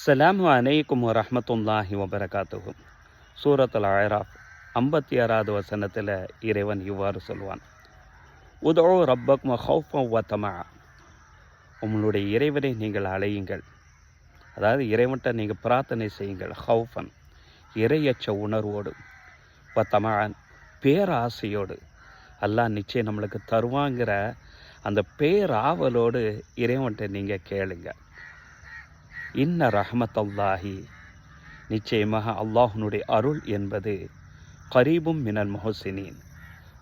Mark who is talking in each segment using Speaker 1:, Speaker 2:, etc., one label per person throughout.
Speaker 1: அஸ்ஸலாமு அலைக்கும் வரஹ்மத்துல்லாஹி வபரகாத்துஹு சூரத்தில் அயராஃப் ஐம்பத்தி ஆறாவது வசனத்தில் இறைவன் இவ்வாறு சொல்வான் உதோ ரப்பக் ஹவுஃபம் வத்தமா உங்களுடைய இறைவனை நீங்கள் அலையுங்கள் அதாவது இறைவன்ட்ட நீங்கள் பிரார்த்தனை செய்யுங்கள் ஹவுஃபன் இறையச்ச உணர்வோடு வத்தமான் பேராசையோடு அல்லாஹ் நிச்சயம் நம்மளுக்கு தருவாங்கிற அந்த பேராவலோடு இறைவன்ட்ட நீங்கள் கேளுங்கள் இன்ன ரஹமத் அல்லாஹி நிச்சயமாக அல்லாஹ்னுடைய அருள் என்பது கரீபும் மினல் மொஹசினின்.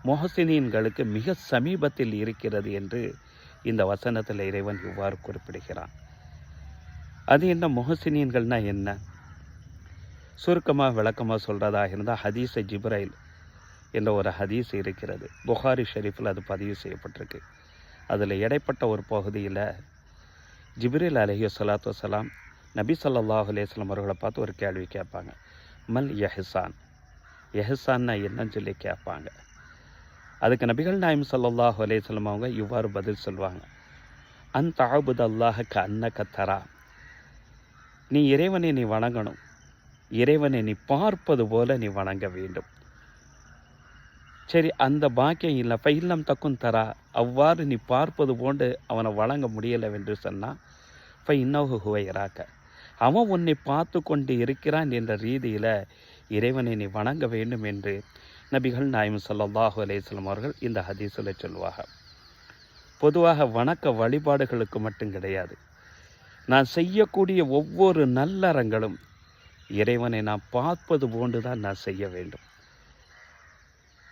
Speaker 1: மொஹசினீன்களுக்கு மிக சமீபத்தில் இருக்கிறது என்று இந்த வசனத்தில் இறைவன் இவ்வாறு குறிப்பிடுகிறான். அது என்ன மொஹசினீன்கள்னா என்ன? சுருக்கமாக விளக்கமாக சொல்கிறதாக இருந்தால் ஹதீஸ ஜிப்ரைல் என்ற ஒரு ஹதீஸ் இருக்கிறது. புகாரி ஷெரீஃபில் அது பதிவு செய்யப்பட்டிருக்கு. அதில் இடைப்பட்ட ஒரு பகுதியில் ஜிப்ரேல் அலஹி சலாத்து வலாம் நபி சல்லாஹ் அலேஸ்லம் அவர்களை பார்த்து ஒரு கேள்வி கேட்பாங்க. மல் எஹ்சான் எஹ்சான்னா என்னன்னு சொல்லி கேட்பாங்க. அதுக்கு நபிகள் நாயம் ஸல்லல்லாஹு அலேஸ்லம் அவங்க இவ்வாறு பதில் சொல்லுவாங்க. அன் தாபுத் அல்லாஹ க அன்னக தரா. நீ இறைவனை நீ வணங்கணும். இறைவனை நீ பார்ப்பது போல நீ வணங்க வேண்டும். சரி அந்த பாக்கியம் இல்லை ஃபைல்லம் இல்லம் தக்கும் தரா? அவ்வாறு நீ பார்ப்பது போன்று அவனை வழங்க முடியலை என்று சொன்னால் ஃபை இன்னொரு ஹுவையராக்க அவன் உன்னை பார்த்து கொண்டு இருக்கிறான் என்ற ரீதியில் இறைவனை நீ வணங்க வேண்டும் என்று நபிகள் நாயம் ஸல்லல்லாஹு அலைஹி அவர்கள் இந்த ஹதீஸில் சொல்லுவாங்க. பொதுவாக வணக்க வழிபாடுகளுக்கு மட்டும் கிடையாது. நான் செய்யக்கூடிய ஒவ்வொரு நல்லறங்களும் இறைவனை நான் பார்ப்பது போன்று தான் நான் செய்ய வேண்டும்.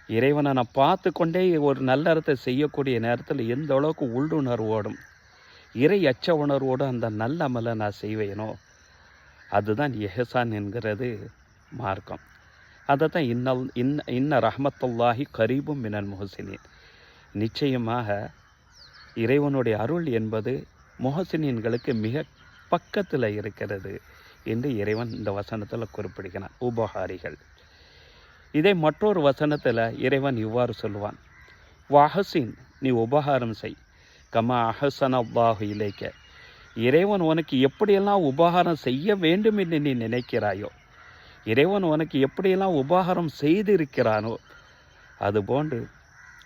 Speaker 1: இறைவனை நான் பார்த்து கொண்டே ஒரு நல்லறத்தை செய்யக்கூடிய நேரத்தில் எந்த அளவுக்கு உள்ளுணர்வோடும் இறை அச்ச உணர்வோடு அந்த நல்ல அமலை நான் செய்வேனோ அதுதான் எஹசான் என்கிறது மார்க்கம். அதை தான் இன்னல் இன்ன இன்ன ரஹமத்துல்லாஹி கரீபும் மினன் முஹசினின். நிச்சயமாக இறைவனுடைய அருள் என்பது முஹசினின்களுக்கு மிக பக்கத்தில் இருக்கிறது என்று இறைவன் இந்த வசனத்தில் குறிப்பிடுகிறான். உபகாரிகள் இதை மற்றொரு வசனத்தில் இறைவன் இவ்வாறு சொல்லுவான். வஹசின் நீ உபகாரம் செய். கமா அஹசன் அல்லாஹு இலைக்க. இறைவன் உனக்கு எப்படியெல்லாம் உபகாரம் செய்ய வேண்டும் என்று நீ நினைக்கிறாயோ இறைவன் உனக்கு எப்படியெல்லாம் உபகாரம் செய்திருக்கிறானோ அதுபோன்று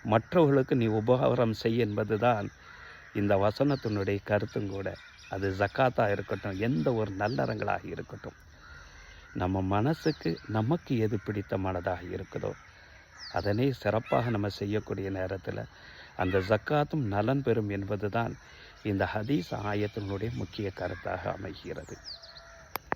Speaker 1: மற்றவர்களுக்கு நீ உபகாரம் செய் என்பதுதான் இந்த வசனத்தினுடைய கருத்தும் கூட. அது ஜக்காத்தாக இருக்கட்டும் எந்த ஒரு நல்லறங்களாக இருக்கட்டும். நம்ம மனசுக்கு நமக்கு எது பிடித்தமானதாக இருக்குதோ அதனை சிறப்பாக நம்ம செய்யக்கூடிய நேரத்தில் அந்த ஜக்காத்தும் நலன் பெறும் என்பது தான் இந்த ஹதீஸ் ஆயத்தினுடைய முக்கிய கருத்தாக அமைகிறது.